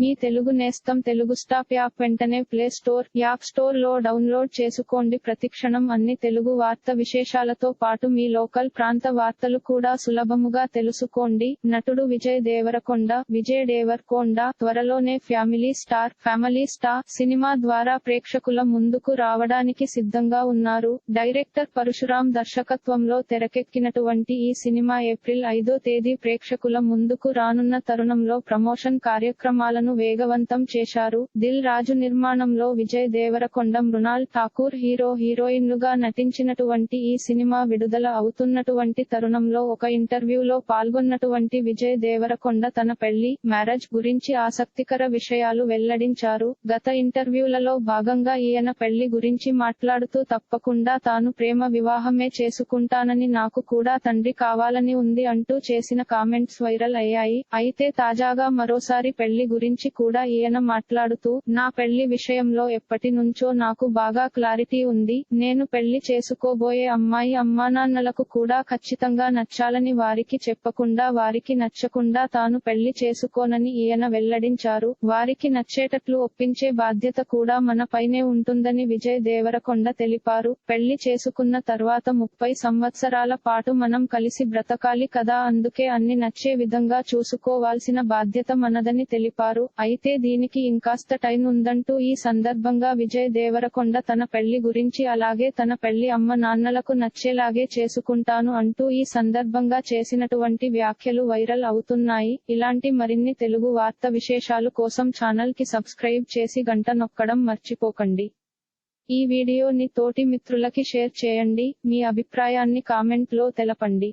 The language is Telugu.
మీ తెలుగు నేస్తం తెలుగు స్టాప్ యాప్ వెంటనే ప్లే స్టోర్ యాప్ స్టోర్లో డౌన్లోడ్ చేసుకోండి. ప్రతిక్షణం అన్ని తెలుగు వార్త విశేషాలతో పాటు మీ లోకల్ ప్రాంత వార్తలు కూడా సులభముగా తెలుసుకోండి. నటుడు విజయ్ దేవరకొండ విజయ్ దేవరకొండ త్వరలోనే family star family star cinema ద్వారా ప్రేక్షకుల ముందుకు రావడానికి సిద్ధంగా ఉన్నారు. డైరెక్టర్ పరశురాం దర్శకత్వంలో తెరకెక్కినటువంటి ఈ సినిమా ఏప్రిల్ ఐదో తేదీ ప్రేక్షకుల ముందుకు రానున్న తరుణంలో ప్రమోషన్ కార్యక్రమాలను వేగవంతం చేశారు. దిల్ రాజు నిర్మాణంలో విజయ్ దేవరకొండ మృణాల్ ఠాకూర్ హీరో హీరోయిన్లుగా నటించినటువంటి ఈ సినిమా విడుదల అవుతున్నటువంటి తరుణంలో ఒక ఇంటర్వ్యూలో పాల్గొన్నటువంటి విజయ్ దేవరకొండ తన పెళ్ళి మ్యారేజ్ గురించి ఆసక్తికర విషయాలు వెల్లడించారు. గత ఇంటర్వ్యూలలో భాగంగా ఈయన పెళ్ళి గురించి మాట్లాడుతూ తప్పకుండా తాను ప్రేమ వివాహమే చేసుకుంటానని నాకు కూడా తండ్రి కావాలని ఉంది అంటూ చేసిన కామెంట్స్ వైరల్ అయ్యాయి. అయితే తాజాగా మరోసారి పెళ్ళి గురించి కూడా ఈయన మాట్లాడుతూ నా పెళ్ళి విషయంలో ఎప్పటి నుంచో నాకు బాగా క్లారిటీ ఉంది. నేను పెళ్ళి చేసుకోబోయే అమ్మాయి అమ్మానాన్నలకు కూడా ఖచ్చితంగా నచ్చాలని వారికి చెప్పకుండా వారికి నచ్చకుండా తాను పెళ్ళి చేసుకోనని ఈయన వెల్లడించారు. వారికి నచ్చేటట్లు ఒప్పించే బాధ్యత కూడా మన పైనే ఉంటుందని విజయ్ దేవరకొండ తెలిపారు. పెళ్ళి చేసుకున్న తర్వాత ముప్పై సంవత్సరాల పాటు మనం కలిసి బ్రతకాలి కదా అందుకే అన్ని నచ్చే విధంగా చూసుకోవాల్సిన బాధ్యత మనదని తెలిపారు. అయితే దీనికి ఇంకాస్త టైం ఉందంటూ ఈ సందర్భంగా విజయ్ దేవరకొండ తన పెళ్ళి గురించి అలాగే తన పెళ్ళి అమ్మ నాన్నలకు నచ్చేలాగే చేసుకుంటాను అంటూ ఈ సందర్భంగా చేసినటువంటి వ్యాఖ్యలు వైరల్ అవుతున్నాయి. ఇలాంటి మరిన్ని తెలుగు వార్త విశేషాలు కోసం ఛానల్కి సబ్స్క్రైబ్ చేసి గంట నొక్కడం మర్చిపోకండి. ఈ వీడియోని తోటి మిత్రులకి షేర్ చేయండి. మీ అభిప్రాయాన్ని కామెంట్లో తెలపండి.